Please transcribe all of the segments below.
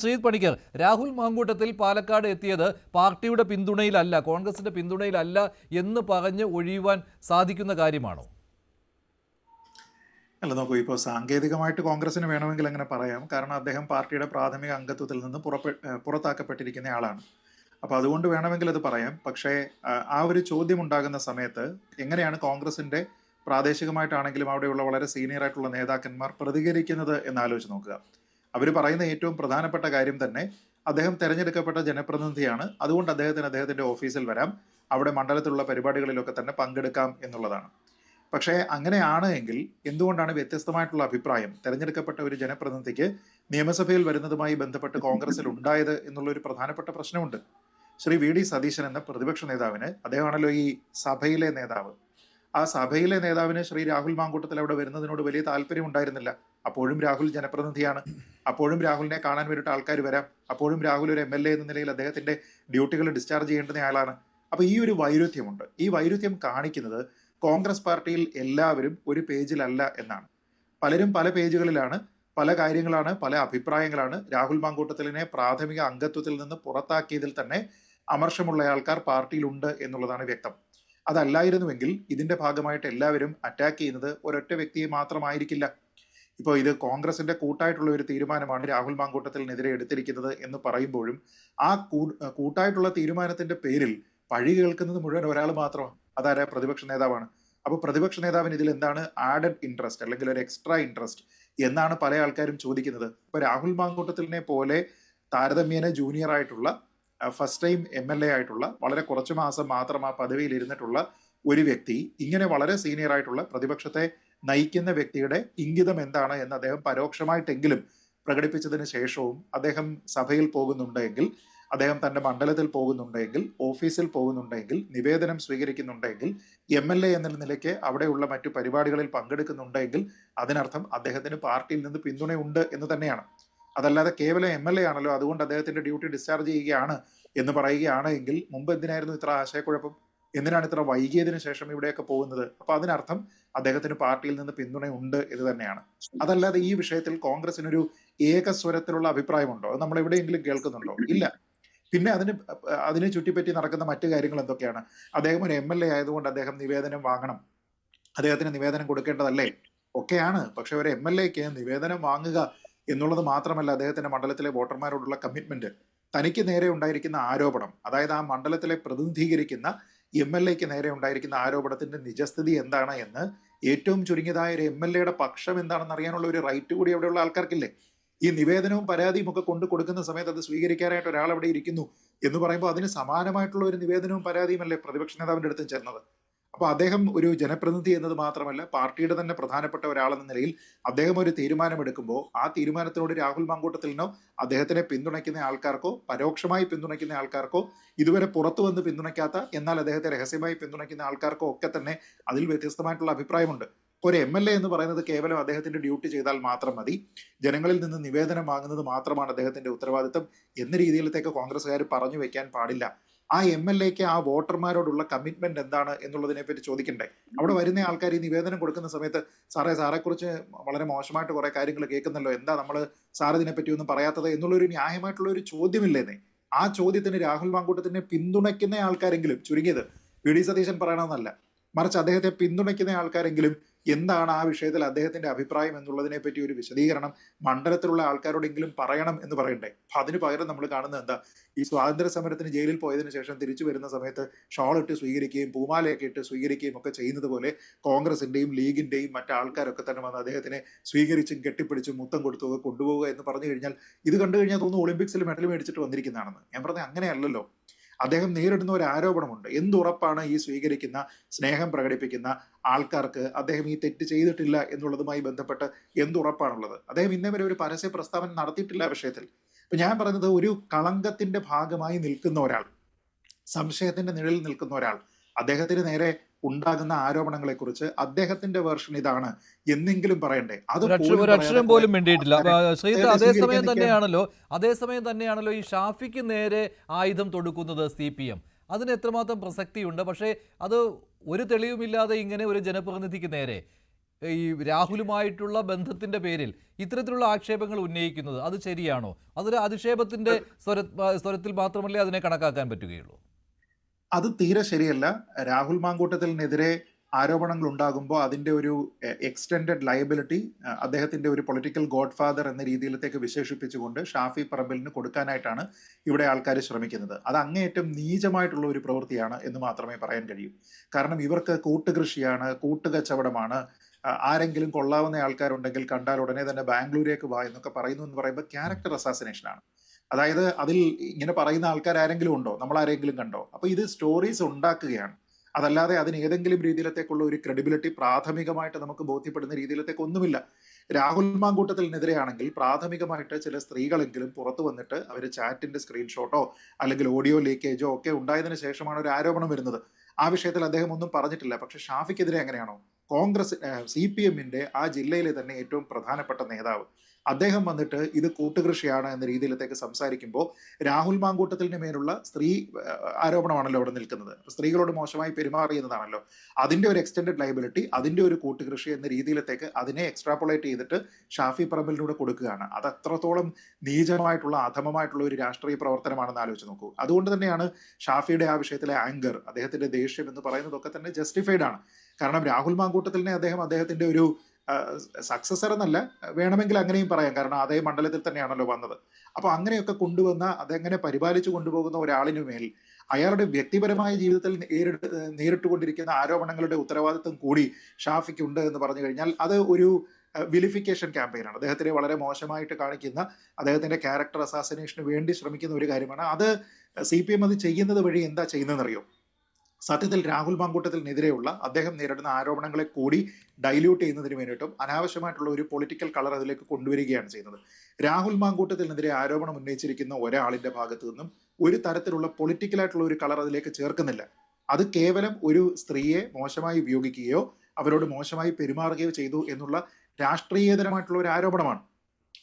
ശ്രീത് പണിക്കർ രാഹുൽ മാങ്കൂട്ടത്തിൽ പാലക്കാട് എത്തിയത് പാർട്ടിയുടെ പിന്തുണയിലല്ല കോൺഗ്രസിന്റെ പിന്തുണയിലല്ല എന്ന് പറഞ്ഞ് ഒഴിയുവാൻ സാധിക്കുന്ന കാര്യമാണോ? അല്ല നോക്കൂ ഇപ്പോൾ സാങ്കേതികമായിട്ട് കോൺഗ്രസിന് വേണമെങ്കിൽ അങ്ങനെ പറയാം. കാരണം അദ്ദേഹം പാർട്ടിയുടെ പ്രാഥമിക അംഗത്വത്തിൽ നിന്ന് പുറത്താക്കപ്പെട്ടിരിക്കുന്ന ആളാണ്. അപ്പോൾ അതുകൊണ്ട് വേണമെങ്കിൽ അത് പറയാം. പക്ഷേ ആ ഒരു ചോദ്യം ഉണ്ടാകുന്ന സമയത്ത് എങ്ങനെയാണ് കോൺഗ്രസിന്റെ പ്രാദേശികമായിട്ടാണെങ്കിലും അവിടെയുള്ള വളരെ സീനിയർ ആയിട്ടുള്ള നേതാക്കന്മാർ പ്രതികരിക്കുന്നത് എന്ന് ആലോചിച്ച് നോക്കുക. അവർ പറയുന്ന ഏറ്റവും പ്രധാനപ്പെട്ട കാര്യം തന്നെ അദ്ദേഹം തെരഞ്ഞെടുക്കപ്പെട്ട ജനപ്രതിനിധിയാണ്. അതുകൊണ്ട് അദ്ദേഹത്തിന് അദ്ദേഹത്തിന്റെ ഓഫീസിൽ വരാം. അവിടെ മണ്ഡലത്തിലുള്ള പരിപാടികളിലൊക്കെ തന്നെ പങ്കെടുക്കാം എന്നുള്ളതാണ്. പക്ഷേ അങ്ങനെയാണ് എങ്കിൽ എന്തുകൊണ്ടാണ് വ്യത്യസ്തമായിട്ടുള്ള അഭിപ്രായം തെരഞ്ഞെടുക്കപ്പെട്ട ഒരു ജനപ്രതിനിധിക്ക് നിയമസഭയിൽ വരുന്നതുമായി ബന്ധപ്പെട്ട് കോൺഗ്രസിൽ ഉണ്ടായത് എന്നുള്ള ഒരു പ്രധാനപ്പെട്ട പ്രശ്നമുണ്ട്. ശ്രീ വി ഡി സതീശൻ എന്ന പ്രതിപക്ഷ നേതാവിന് അദ്ദേഹമാണല്ലോ ഈ സഭയിലെ നേതാവ്. ആ സഭയിലെ നേതാവിന് ശ്രീ രാഹുൽ മാങ്കൂട്ടത്തിൽ അവിടെ വരുന്നതിനോട് വലിയ താല്പര്യം ഉണ്ടായിരുന്നില്ല അപ്പോഴും രാഹുൽ ജനപ്രതിനിധിയാണ്. അപ്പോഴും രാഹുലിനെ കാണാൻ വേണ്ടിയിട്ട് ആൾക്കാർ വരാം. അപ്പോഴും രാഹുൽ ഒരു എം എൽ എ എന്ന നിലയിൽ അദ്ദേഹത്തിന്റെ ഡ്യൂട്ടികൾ ഡിസ്ചാർജ് ചെയ്യേണ്ടുന്ന ആളാണ്. അപ്പൊ ഈ ഒരു വൈരുദ്ധ്യമുണ്ട്. ഈ വൈരുദ്ധ്യം കാണിക്കുന്നത് കോൺഗ്രസ് പാർട്ടിയിൽ എല്ലാവരും ഒരു പേജിലല്ല എന്നാണ്. പലരും പല പേജുകളിലാണ് പല കാര്യങ്ങളാണ് പല അഭിപ്രായങ്ങളാണ് രാഹുൽ മാങ്കൂട്ടത്തിലിനെ പ്രാഥമിക അംഗത്വത്തിൽ നിന്ന് പുറത്താക്കിയതിൽ തന്നെ അമർഷമുള്ള ആൾക്കാർ പാർട്ടിയിലുണ്ട് എന്നുള്ളതാണ് വ്യക്തം. അതല്ലായിരുന്നുവെങ്കിൽ ഇതിന്റെ ഭാഗമായിട്ട് എല്ലാവരും അറ്റാക്ക് ചെയ്യുന്നത് ഒരൊറ്റ വ്യക്തിയെ മാത്രമായിരിക്കില്ല. ഇപ്പോൾ ഇത് കോൺഗ്രസിന്റെ കൂട്ടായിട്ടുള്ള ഒരു തീരുമാനമാണ് രാഹുൽ മാങ്കൂട്ടത്തിനെതിരെ എടുത്തിരിക്കുന്നത് എന്ന് പറയുമ്പോഴും ആ കൂട്ടായിട്ടുള്ള തീരുമാനത്തിന്റെ പേരിൽ പഴി കേൾക്കുന്നത് മുഴുവൻ ഒരാൾ മാത്രമാണ് അതാരാ? പ്രതിപക്ഷ നേതാവാണ്. അപ്പൊ പ്രതിപക്ഷ നേതാവിന് ഇതിൽ എന്താണ് ആഡഡ് ഇൻട്രസ്റ്റ് അല്ലെങ്കിൽ ഒരു എക്സ്ട്രാ ഇൻട്രസ്റ്റ് എന്നാണ് പല ആൾക്കാരും ചോദിക്കുന്നത്. ഇപ്പൊ രാഹുൽ മാങ്കൂട്ടത്തിനെ പോലെ താരതമ്യേന ജൂനിയർ ആയിട്ടുള്ള first time M L A ആയിട്ടുള്ള വളരെ കുറച്ച് മാസം മാത്രം ആ പദവിയിൽ ഇരുന്നിട്ടുള്ള ഒരു വ്യക്തി ഇങ്ങനെ വളരെ സീനിയർ ആയിട്ടുള്ള പ്രതിപക്ഷത്തെ നയിക്കുന്ന വ്യക്തിയുടെ ഇംഗിതം എന്താണ് എന്ന് അദ്ദേഹം പരോക്ഷമായിട്ടെങ്കിലും പ്രകടിപ്പിച്ചതിന് ശേഷവും അദ്ദേഹം സഭയിൽ പോകുന്നുണ്ടെങ്കിൽ അദ്ദേഹം തന്റെ മണ്ഡലത്തിൽ പോകുന്നുണ്ടെങ്കിൽ ഓഫീസിൽ പോകുന്നുണ്ടെങ്കിൽ നിവേദനം സ്വീകരിക്കുന്നുണ്ടെങ്കിൽ എം എൽ എ എന്ന നിലയ്ക്ക് അവിടെയുള്ള മറ്റു പരിപാടികളിൽ പങ്കെടുക്കുന്നുണ്ടെങ്കിൽ അതിനർത്ഥം അദ്ദേഹത്തിന് പാർട്ടിയിൽ നിന്ന് പിന്തുണയുണ്ട് എന്ന് തന്നെയാണ്. അതല്ലാതെ കേവലം എം എൽ എ ആണല്ലോ അതുകൊണ്ട് അദ്ദേഹത്തിന്റെ ഡ്യൂട്ടി ഡിസ്ചാർജ് ചെയ്യുകയാണ് എന്ന് പറയുകയാണെങ്കിൽ മുമ്പ് എന്തിനായിരുന്നു ഇത്ര ആശയക്കുഴപ്പം? എന്തിനാണ് ഇത്ര വൈകിയതിനു ശേഷം ഇവിടെയൊക്കെ പോകുന്നത്? അപ്പൊ അതിനർത്ഥം അദ്ദേഹത്തിന് പാർട്ടിയിൽ നിന്ന് പിന്തുണയുണ്ട് എന്ന് തന്നെയാണ്. അതല്ലാതെ ഈ വിഷയത്തിൽ കോൺഗ്രസിനൊരു ഏകസ്വരത്തിലുള്ള അഭിപ്രായമുണ്ടോ? അത് നമ്മൾ എവിടെയെങ്കിലും കേൾക്കുന്നുണ്ടോ? ഇല്ല. പിന്നെ അതിന് അതിനെ ചുറ്റിപ്പറ്റി നടക്കുന്ന മറ്റു കാര്യങ്ങൾ എന്തൊക്കെയാണ്? അദ്ദേഹം ഒരു എം എൽ എ ആയതുകൊണ്ട് അദ്ദേഹം നിവേദനം വാങ്ങണം. അദ്ദേഹത്തിന് നിവേദനം കൊടുക്കേണ്ടതല്ലേ? ഒക്കെയാണ്. പക്ഷെ ഒരു എം എൽ എക്ക് നിവേദനം വാങ്ങുക എന്നുള്ളത് മാത്രമല്ല അദ്ദേഹത്തിന്റെ മണ്ഡലത്തിലെ വോട്ടർമാരോടുള്ള കമ്മിറ്റ്മെന്റ് തനിക്ക് നേരെ ഉണ്ടായിരിക്കുന്ന ആരോപണം. അതായത് ആ മണ്ഡലത്തിലെ പ്രതിനിധീകരിക്കുന്ന എം എൽ എക്ക് നേരെ ഉണ്ടായിരിക്കുന്ന ആരോപണത്തിന്റെ നിജസ്ഥിതി എന്താണ് എന്ന് ഏറ്റവും ചുരുങ്ങിയതായ ഒരു എം എൽ എയുടെ പക്ഷം എന്താണെന്ന് അറിയാനുള്ള ഒരു റൈറ്റ് കൂടി അവിടെയുള്ള ആൾക്കാർക്കില്ലേ? ഈ നിവേദനവും പരാതിയും ഒക്കെ കൊണ്ടു കൊടുക്കുന്ന സമയത്ത് അത് സ്വീകരിക്കാനായിട്ട് ഒരാൾ അവിടെ ഇരിക്കുന്നു എന്ന് പറയുമ്പോൾ അതിന് സമാനമായിട്ടുള്ള ഒരു നിവേദനവും പരാതിയും അല്ലേ പ്രതിപക്ഷ നേതാവിന്റെ അടുത്തും ചേർന്നത്? അപ്പൊ അദ്ദേഹം ഒരു ജനപ്രതിനിധി എന്നത് മാത്രമല്ല പാർട്ടിയുടെ തന്നെ പ്രധാനപ്പെട്ട ഒരാളെന്ന നിലയിൽ അദ്ദേഹം ഒരു തീരുമാനമെടുക്കുമ്പോൾ ആ തീരുമാനത്തിനോട് രാഹുൽ മാങ്കൂട്ടത്തിലിനോ അദ്ദേഹത്തിനെ പിന്തുണയ്ക്കുന്ന ആൾക്കാർക്കോ പരോക്ഷമായി പിന്തുണയ്ക്കുന്ന ആൾക്കാർക്കോ ഇതുവരെ പുറത്തു വന്ന് പിന്തുണയ്ക്കാത്ത എന്നാൽ അദ്ദേഹത്തെ രഹസ്യമായി പിന്തുണയ്ക്കുന്ന ആൾക്കാർക്കോ ഒക്കെ തന്നെ അതിൽ വ്യത്യസ്തമായിട്ടുള്ള അഭിപ്രായമുണ്ട്. ഒരു എം എൽ എ എന്ന് പറയുന്നത് കേവലം അദ്ദേഹത്തിന്റെ ഡ്യൂട്ടി ചെയ്താൽ മാത്രം മതി. ജനങ്ങളിൽ നിന്ന് നിവേദനം വാങ്ങുന്നത് മാത്രമാണ് അദ്ദേഹത്തിന്റെ ഉത്തരവാദിത്തം എന്ന രീതിയിലത്തേക്ക് കോൺഗ്രസ്സുകാർ പറഞ്ഞു വെക്കാൻ പാടില്ല. ആ എം എൽ എക്ക് ആ വോട്ടർമാരോടുള്ള കമ്മിറ്റ്മെന്റ് എന്താണ് എന്നുള്ളതിനെ പറ്റി ചോദിക്കണ്ടേ? അവിടെ വരുന്ന ആൾക്കാർ ഈ നിവേദനം കൊടുക്കുന്ന സമയത്ത് സാറേ സാറെ കുറിച്ച് വളരെ മോശമായിട്ട് കുറെ കാര്യങ്ങൾ കേൾക്കുന്നല്ലോ. എന്താ നമ്മൾ സാർ ഇതിനെപ്പറ്റി ഒന്നും പറയാത്തത്? എന്നുള്ളൊരു ന്യായമായിട്ടുള്ള ഒരു ചോദ്യമില്ലേന്നേ. ആ ചോദ്യത്തിന് രാഹുൽ മാങ്കൂട്ടത്തിനെ പിന്തുണയ്ക്കുന്ന ആൾക്കാരെങ്കിലും ചുരുങ്ങിയത് വി ഡി. സതീശൻ പറയണമെന്നല്ല മറിച്ച് അദ്ദേഹത്തെ പിന്തുണയ്ക്കുന്ന ആൾക്കാരെങ്കിലും എന്താണ് ആ വിഷയത്തിൽ അദ്ദേഹത്തിന്റെ അഭിപ്രായം എന്നുള്ളതിനെ പറ്റി ഒരു വിശദീകരണം മണ്ഡലത്തിലുള്ള ആൾക്കാരോടെങ്കിലും പറയണം എന്ന് പറയണ്ടേ? അപ്പൊ അതിന് പകരം നമ്മൾ കാണുന്നത് എന്താ? ഈ സ്വാതന്ത്ര്യ സമരത്തിന് ജയിലിൽ പോയതിനു ശേഷം തിരിച്ചു വരുന്ന സമയത്ത് ഷോൾ ഇട്ട് സ്വീകരിക്കുകയും പൂമാലയൊക്കെ ഇട്ട് സ്വീകരിക്കുകയും ഒക്കെ ചെയ്യുന്നത് പോലെ കോൺഗ്രസിന്റെയും ലീഗിന്റെയും മറ്റു ആൾക്കാരൊക്കെ തന്നെ വന്ന് അദ്ദേഹത്തിനെ സ്വീകരിച്ചും കെട്ടിപ്പിടിച്ചും മുത്തം കൊടുത്തു കൊണ്ടുപോവുക എന്ന് പറഞ്ഞു കഴിഞ്ഞാൽ ഇത് കണ്ടു കഴിഞ്ഞാൽ തോന്നുന്നു ഒളിമ്പിക്സിൽ മെഡൽ മേടിച്ചിട്ട് വന്നിരിക്കുന്നതാണെന്ന്. ഞാൻ പറഞ്ഞത് അങ്ങനെയല്ലല്ലോ. അദ്ദേഹം നേരിടുന്ന ഒരു ആരോപണമുണ്ട്. എന്തുറപ്പാണ് ഈ സ്വീകരിക്കുന്ന സ്നേഹം പ്രകടിപ്പിക്കുന്ന ആൾക്കാർക്ക് അദ്ദേഹം ഈ തെറ്റ് ചെയ്തിട്ടില്ല എന്നുള്ളതുമായി ബന്ധപ്പെട്ട് എന്തുറപ്പാണുള്ളത്? അദ്ദേഹം ഇന്നേ വരെ ഒരു പരസ്യ പ്രസ്താവന നടത്തിയിട്ടില്ല വിഷയത്തിൽ. ഇപ്പൊ ഞാൻ പറയുന്നത് ഒരു കളങ്കത്തിന്റെ ഭാഗമായി നിൽക്കുന്ന ഒരാൾ സംശയത്തിന്റെ നിഴലിൽ നിൽക്കുന്ന ഒരാൾ അദ്ദേഹത്തിന് നേരെ ഉണ്ടാകുന്ന ആരോപണങ്ങളെ കുറിച്ച് അദ്ദേഹത്തിന്റെ വേർഷൻ ഇതാണ് എന്നെങ്കിലും പറയണ്ടേ. അത് അക്ഷരം പോലും വേണ്ടിയിട്ടില്ല അതേസമയം തന്നെയാണല്ലോ അതേസമയം തന്നെയാണല്ലോ ഈ ഷാഫിക്ക് നേരെ ആയുധം തൊടുക്കുന്നത് സി പി എം. അതിന് എത്രമാത്രം പ്രസക്തിയുണ്ട്? പക്ഷേ അത് ഒരു തെളിവുമില്ലാതെ ഇങ്ങനെ ഒരു ജനപ്രതിനിധിക്ക് നേരെ ഈ രാഹുലുമായിട്ടുള്ള ബന്ധത്തിന്റെ പേരിൽ ഇത്തരത്തിലുള്ള ആക്ഷേപങ്ങൾ ഉന്നയിക്കുന്നത് അത് ശരിയാണോ? അതൊരു അധിക്ഷേപത്തിന്റെ സ്വര സ്വരത്തിൽ മാത്രമല്ലേ അതിനെ കണക്കാക്കാൻ പറ്റുകയുള്ളൂ? അത് തീരെ ശരിയല്ല. രാഹുൽ മാങ്കൂട്ടത്തിനെതിരെ ആരോപണങ്ങൾ ഉണ്ടാകുമ്പോൾ അതിന്റെ ഒരു എക്സ്റ്റെൻഡഡ് ലയബിലിറ്റി അദ്ദേഹത്തിന്റെ ഒരു പൊളിറ്റിക്കൽ ഗോഡ് ഫാദർ എന്ന രീതിയിലത്തേക്ക് വിശേഷിപ്പിച്ചുകൊണ്ട് ഷാഫി പറമ്പലിന് കൊടുക്കാനായിട്ടാണ് ഇവിടെ ആൾക്കാർ ശ്രമിക്കുന്നത്. അത് അങ്ങേയറ്റം നീചമായിട്ടുള്ള ഒരു പ്രവൃത്തിയാണ് എന്ന് മാത്രമേ പറയാൻ കഴിയൂ. കാരണം ഇവർക്ക് കൂട്ടുകൃഷിയാണ് കൂട്ടുകച്ചവടമാണ്. ആരെങ്കിലും കൊള്ളാവുന്ന ആൾക്കാരുണ്ടെങ്കിൽ കണ്ടാൽ ഉടനെ തന്നെ ബാംഗ്ലൂരേക്ക് വാ എന്നൊക്കെ പറയുന്നു എന്ന് പറയുമ്പോൾ ക്യാരക്ടർ അസാസിനേഷൻ ആണ്. അതായത് അതിൽ ഇങ്ങനെ പറയുന്ന ആൾക്കാർ ആരെങ്കിലും ഉണ്ടോ? നമ്മൾ ആരെങ്കിലും കണ്ടോ? അപ്പൊ ഇത് സ്റ്റോറീസ് ഉണ്ടാക്കുകയാണ്. അതല്ലാതെ അതിന് ഏതെങ്കിലും രീതിയിലത്തേക്കുള്ള ഒരു ക്രെഡിബിലിറ്റി പ്രാഥമികമായിട്ട് നമുക്ക് ബോധ്യപ്പെടുന്ന രീതിയിലത്തേക്ക് ഒന്നുമില്ല. രാഹുൽ മാങ്കൂട്ടത്തിനെതിരെയാണെങ്കിൽ പ്രാഥമികമായിട്ട് ചില സ്ത്രീകളെങ്കിലും പുറത്തു വന്നിട്ട് അവർ ചാറ്റിന്റെ സ്ക്രീൻഷോട്ടോ അല്ലെങ്കിൽ ഓഡിയോ ലീക്കേജോ ഒക്കെ ഉണ്ടായതിനു ശേഷമാണ് ഒരു ആരോപണം വരുന്നത്. ആ വിഷയത്തിൽ അദ്ദേഹം ഒന്നും പറഞ്ഞിട്ടില്ല. പക്ഷെ ഷാഫിക്കെതിരെ എങ്ങനെയാണോ? കോൺഗ്രസ് സി പി എമ്മിന്റെ ആ ജില്ലയിലെ തന്നെ ഏറ്റവും പ്രധാനപ്പെട്ട നേതാവ്. അദ്ദേഹം വന്നിട്ട് ഇത് കൂട്ടുകൃഷിയാണ് എന്ന രീതിയിലത്തേക്ക് സംസാരിക്കുമ്പോൾ രാഹുൽ മാങ്കൂട്ടത്തിന് മേലുള്ള സ്ത്രീ ആരോപണമാണല്ലോ അവിടെ നിൽക്കുന്നത്. സ്ത്രീകളോട് മോശമായി പെരുമാറിയെന്നതാണല്ലോ അതിന്റെ ഒരു എക്സ്റ്റെൻഡഡ് ലൈബിലിറ്റി അതിന്റെ ഒരു കൂട്ടുകൃഷി എന്ന രീതിയിലത്തേക്ക് അതിനെ എക്സ്ട്രാപ്പുലേറ്റ് ചെയ്തിട്ട് ഷാഫി പറമ്പിലൂടെ കൊടുക്കുകയാണ്. അത് അത്രത്തോളം നീചമായിട്ടുള്ള അധമമായിട്ടുള്ള ഒരു രാഷ്ട്രീയ പ്രവർത്തനമാണെന്ന് ആലോചിച്ച് നോക്കൂ. അതുകൊണ്ട് തന്നെയാണ് ഷാഫിയുടെ ആ വിഷയത്തിലെ ആങ്കർ അദ്ദേഹത്തിന്റെ ദേഷ്യം എന്ന് പറയുന്നതൊക്കെ തന്നെ ജസ്റ്റിഫൈഡ് ആണ്. കാരണം രാഹുൽ മാങ്കൂട്ടത്തിലിനെ അദ്ദേഹം അദ്ദേഹത്തിന്റെ ഒരു സക്സസർ എന്നല്ല വേണമെങ്കിൽ അങ്ങനെയും പറയാം. കാരണം അതേ മണ്ഡലത്തിൽ തന്നെയാണല്ലോ വന്നത്. അപ്പൊ അങ്ങനെയൊക്കെ കൊണ്ടുവന്ന അതെങ്ങനെ പരിപാലിച്ചു കൊണ്ടുപോകുന്ന ഒരാളിനു മേൽ അയാളുടെ വ്യക്തിപരമായ ജീവിതത്തിൽ നേരിട്ട് നേരിട്ടുകൊണ്ടിരിക്കുന്ന ആരോപണങ്ങളുടെ ഉത്തരവാദിത്വം കൂടി ഷാഫിക്ക് ഉണ്ട് എന്ന് പറഞ്ഞു കഴിഞ്ഞാൽ അത് ഒരു വിലിഫിക്കേഷൻ ക്യാമ്പയിനാണ് അദ്ദേഹത്തിനെ വളരെ മോശമായിട്ട് കാണിക്കുന്ന അദ്ദേഹത്തിന്റെ ക്യാരക്ടർ അസാസിനേഷന് വേണ്ടി ശ്രമിക്കുന്ന ഒരു കാര്യമാണ്. അത് സി പി എം അത് ചെയ്യുന്നത് വഴി എന്താ ചെയ്യുന്നതെന്നറിയോ? സത്യത്തിൽ രാഹുൽ മാങ്കൂട്ടത്തിനെതിരെയുള്ള അദ്ദേഹം നേരിടുന്ന ആരോപണങ്ങളെ കൂടി ഡൈല്യൂട്ട് ചെയ്യുന്നതിന് വേണ്ടിയിട്ടും അനാവശ്യമായിട്ടുള്ള ഒരു പൊളിറ്റിക്കൽ കളർ അതിലേക്ക് കൊണ്ടുവരികയാണ് ചെയ്യുന്നത്. രാഹുൽ മാങ്കൂട്ടത്തിനെതിരെ ആരോപണം ഉന്നയിച്ചിരിക്കുന്ന ഒരാളിന്റെ ഭാഗത്തു നിന്നും ഒരു തരത്തിലുള്ള പൊളിറ്റിക്കലായിട്ടുള്ള ഒരു കളർ അതിലേക്ക് ചേർക്കുന്നില്ല. അത് കേവലം ഒരു സ്ത്രീയെ മോശമായി ഉപയോഗിക്കുകയോ അവരോട് മോശമായി പെരുമാറുകയോ ചെയ്തു എന്നുള്ള രാഷ്ട്രീയതരമായിട്ടുള്ള ഒരു ആരോപണമാണ്.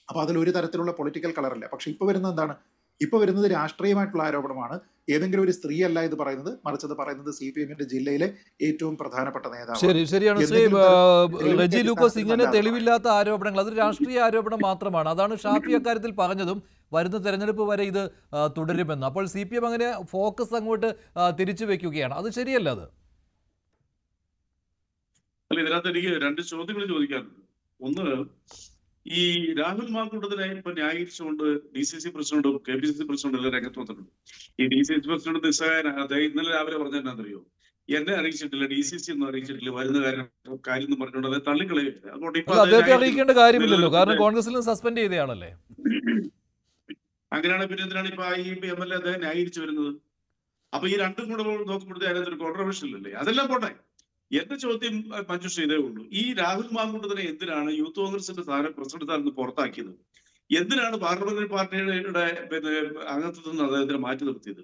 അപ്പൊ അതിൽ ഒരു തരത്തിലുള്ള പൊളിറ്റിക്കൽ കളറല്ല പക്ഷെ ഇപ്പൊ വരുന്നത് എന്താണ്? ഇപ്പൊ വരുന്നത് രാഷ്ട്രീയമായിട്ടുള്ള ആരോപണമാണ്. ഏതെങ്കിലും ഒരു സ്ത്രീ അല്ല ഇത് പറയുന്നത് മറിച്ച് അത് പറയുന്നത് സി പി എമ്മിന്റെ ജില്ലയിലെ ഏറ്റവും പ്രധാനപ്പെട്ട നേതാവ് ശരി ശരിയാണ്. റെജി ലൂക്കോസ് ഇങ്ങനെ തെളിവില്ലാത്ത ആരോപണങ്ങൾ അതൊരു രാഷ്ട്രീയ ആരോപണം മാത്രമാണ്. അതാണ് ഷാഫി അക്കാര്യത്തിൽ പറഞ്ഞതും വരുന്ന തെരഞ്ഞെടുപ്പ് വരെ ഇത് തുടരുമെന്ന്. അപ്പോൾ സി പി എം അങ്ങനെ ഫോക്കസ് അങ്ങോട്ട് തിരിച്ചു വെക്കുകയാണ്. അത് ശരിയല്ല അത്? അല്ല ഇതിനകത്ത് എനിക്ക് രണ്ട് ചോദ്യങ്ങൾ ചോദിക്കാനുണ്ട്. ഒന്ന് ഈ രാഹുൽ മാക്കൂട്ടത്തിനെ ഇപ്പൊ ന്യായീകരിച്ചുകൊണ്ട് ഡി സി സി പ്രസിഡന്റും കെ പി സി സി പ്രസിഡന്റും എല്ലാം രംഗത്ത് വന്നിട്ടുണ്ട്. ഈ ഡി സി സി പ്രസിഡന്റ് നിസ്സഹായന അദ്ദേഹം ഇന്നലെ രാവിലെ പറഞ്ഞെന്നറിയോ എന്നെ അറിയിച്ചിട്ടില്ല ഡി സി സി ഒന്നും അറിയിച്ചിട്ടില്ല വരുന്ന കാര്യം കാര്യം എന്ന് പറഞ്ഞുകൊണ്ട് അതെ തള്ളിക്കളയുക അതുകൊണ്ട് ഇപ്പൊ അല്ല അദ്ദേഹത്തെ അറിയിക്കേണ്ട കാര്യമില്ലല്ലോ കാരണം കോൺഗ്രസിൽ സസ്പെൻഡ് ചെയ്തയാളല്ലേ അങ്ങനെയാണ് പിന്നെ എന്തിനാണ് ഇപ്പൊ ഈ എം എൽ എ അദ്ദേഹം ന്യായീകരിച്ചു വരുന്നത്? അപ്പൊ ഈ രണ്ടും കൂടെ നോക്കുമ്പോഴത്തെ അതിനകത്ത് ഒരു കോൺട്രവേഴ്ഷ്യൽ അല്ലേ അതെല്ലാം പോട്ടെ. എന്റെ ചോദ്യം മഞ്ജുഷ ഇതേ ഉള്ളൂ. ഈ രാഹുൽ മാങ്കുണ്ടതിനെ എന്തിനാണ് യൂത്ത് കോൺഗ്രസിന്റെ സ്ഥാനം പ്രസിഡന്റ് പുറത്താക്കിയത്? എന്തിനാണ് പാർലമെന്ററി പാർട്ടിയുടെ പിന്നെ അംഗത്വത്തിൽ നിന്ന് അദ്ദേഹത്തിനെ മാറ്റി നിർത്തിയത്?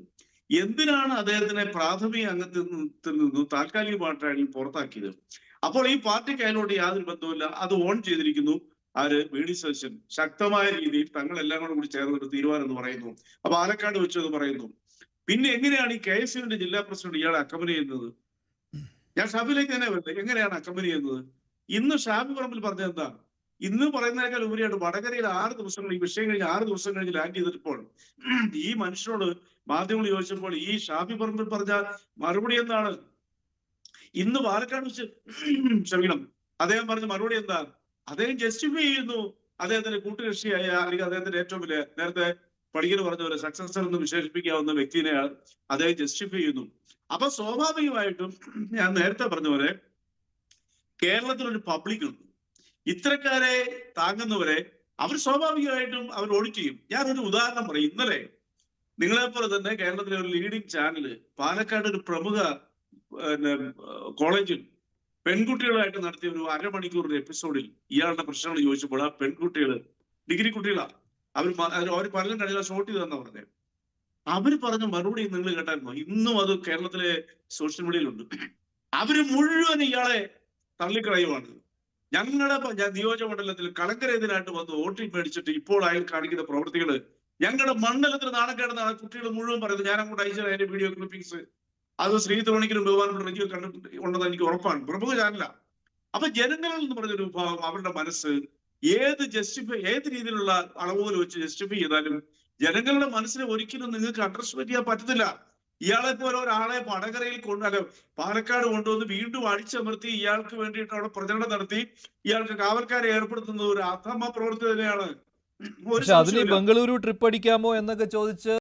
എന്തിനാണ് അദ്ദേഹത്തിനെ പ്രാഥമിക അംഗത്തിൽ നിന്ന് താൽക്കാലികമായിട്ടാണ് പുറത്താക്കിയത്? അപ്പോൾ ഈ പാർട്ടിക്ക് അതിനോട് യാതൊരു ബന്ധവുമില്ല. അത് ഓൺ ചെയ്തിരിക്കുന്നു. ആര്? വി ഡി ശക്തമായ രീതിയിൽ തങ്ങൾ എല്ലാം കൂടെ കൂടി ചേർന്നൊരു തീരുമാനം എന്ന് പറയുന്നു. അപ്പൊ ആലക്കാട് വെച്ചു എന്ന് പറയുന്നു. പിന്നെ എങ്ങനെയാണ് ഈ കെ എസ് യുവിന്റെ ജില്ലാ പ്രസിഡന്റ് ഇയാളെ അക്കമ്പനി ചെയ്യുന്നത്? ഞാൻ ഷാഫിലേക്ക് തന്നെ വരുന്നത് എങ്ങനെയാണ് അക്കമ്പനി ചെയ്യുന്നത്? ഇന്ന് ഷാഫി പറമ്പിൽ പറഞ്ഞത് എന്താ? ഇന്ന് പറയുന്നതിനേക്കാൾ ഉപരിയായിട്ട് വടകരയിൽ ആറ് ദിവസങ്ങൾ ഈ വിഷയം കഴിഞ്ഞ് ആറ് ദിവസം കഴിഞ്ഞ് ലാൻഡ് ചെയ്തിട്ടപ്പോൾ ഈ മനുഷ്യനോട് മാധ്യമങ്ങൾ ചോദിച്ചപ്പോൾ ഈ ഷാഫി പറമ്പിൽ പറഞ്ഞ മറുപടി എന്താണ്? ഇന്ന് പാലക്കാട് വെച്ച് ക്ഷമിക്കണം. അദ്ദേഹം പറഞ്ഞ മറുപടി എന്താ? അദ്ദേഹം ജസ്റ്റിഫൈ ചെയ്യുന്നു. അദ്ദേഹത്തിന്റെ കൂട്ടുകക്ഷിയായ അല്ലെങ്കിൽ അദ്ദേഹത്തിന്റെ ഏറ്റവും വലിയ നേരത്തെ പടിക്കൽ പറഞ്ഞ പോലെ സക്സസർ എന്ന് വിശേഷിപ്പിക്കാവുന്ന വ്യക്തിനെ അദ്ദേഹം ജസ്റ്റിഫൈ ചെയ്യുന്നു. അപ്പൊ സ്വാഭാവികമായിട്ടും ഞാൻ നേരത്തെ പറഞ്ഞ പോലെ കേരളത്തിൽ ഒരു പബ്ലിക് ഉണ്ട്. ഇത്തരക്കാരെ താങ്ങുന്നവരെ അവർ സ്വാഭാവികമായിട്ടും അവർ ഓഡിറ്റ് ചെയ്യും. ഞാനൊരു ഉദാഹരണം പറയും. ഇന്നലെ നിങ്ങളെപ്പോലെ തന്നെ കേരളത്തിലെ ഒരു ലീഡിംഗ് ചാനൽ പാലക്കാട് ഒരു പ്രമുഖ കോളേജിൽ പെൺകുട്ടികളായിട്ട് നടത്തിയ ഒരു അരമണിക്കൂർ എപ്പിസോഡിൽ ഇയാളുടെ പ്രശ്നങ്ങൾ ചോദിച്ചപ്പോൾ ആ പെൺകുട്ടികൾ ഡിഗ്രി കുട്ടികളാ അവർ അവർ പലരും കഴിഞ്ഞ ഷോട്ട് ചെയ്തെന്നാ പറഞ്ഞത് അവർ പറഞ്ഞ മറുപടി നിങ്ങൾ കേട്ടായിരുന്നോ ഇന്നും അത് കേരളത്തിലെ സോഷ്യൽ മീഡിയയിലുണ്ട് അവർ മുഴുവൻ ഇയാളെ തള്ളിക്കളയുവാണ്. ഞങ്ങളുടെ നിയോജക മണ്ഡലത്തിൽ കളങ്കരേതിനായിട്ട് വന്ന് വോട്ടിംഗ് മേടിച്ചിട്ട് ഇപ്പോൾ അയാൾ കാണിക്കുന്ന പ്രവൃത്തികൾ ഞങ്ങളുടെ മണ്ഡലത്തിൽ നാണക്കേടുന്ന കുട്ടികൾ മുഴുവൻ പറയുന്നത്. ഞാൻ അങ്ങോട്ട് അയച്ചത് അതിന്റെ വീഡിയോ ക്ലിപ്പിംഗ്സ് അത് ശ്രീ തോണിക്കലും ബഹുമാനപ്പെട്ട റെജിയോ ഉണ്ടെന്ന് എനിക്ക് ഉറപ്പാണ്. പ്രമുഖ ചാനല അപ്പൊ ജനങ്ങളിൽ എന്ന് പറഞ്ഞൊരു വിഭാഗം അവരുടെ മനസ്സ് ഏത് ജസ്റ്റിഫൈ ഏത് രീതിയിലുള്ള അളവുകൾ വെച്ച് ജസ്റ്റിഫൈ ചെയ്താലും ജനങ്ങളുടെ മനസ്സിനെ ഒരിക്കലും നിങ്ങൾക്ക് അഡ്രസ് ചെയ്യാൻ പറ്റത്തില്ല. ഇയാളെ പോലെ ഒരാളെ വടകരയിൽ കൊണ്ട് അല്ല പാലക്കാട് കൊണ്ടുവന്ന് വീണ്ടും അടിച്ചമർത്തി ഇയാൾക്ക് വേണ്ടിയിട്ട് അവിടെ പ്രചരണം നടത്തി ഇയാൾക്ക് കാവൽക്കാരെ ഏർപ്പെടുത്തുന്നത് ഒരു അധമ പ്രവർത്തി തന്നെയാണ്. അതിന് ബംഗളൂരു ട്രിപ്പ് അടിക്കാമോ എന്നൊക്കെ ചോദിച്ച്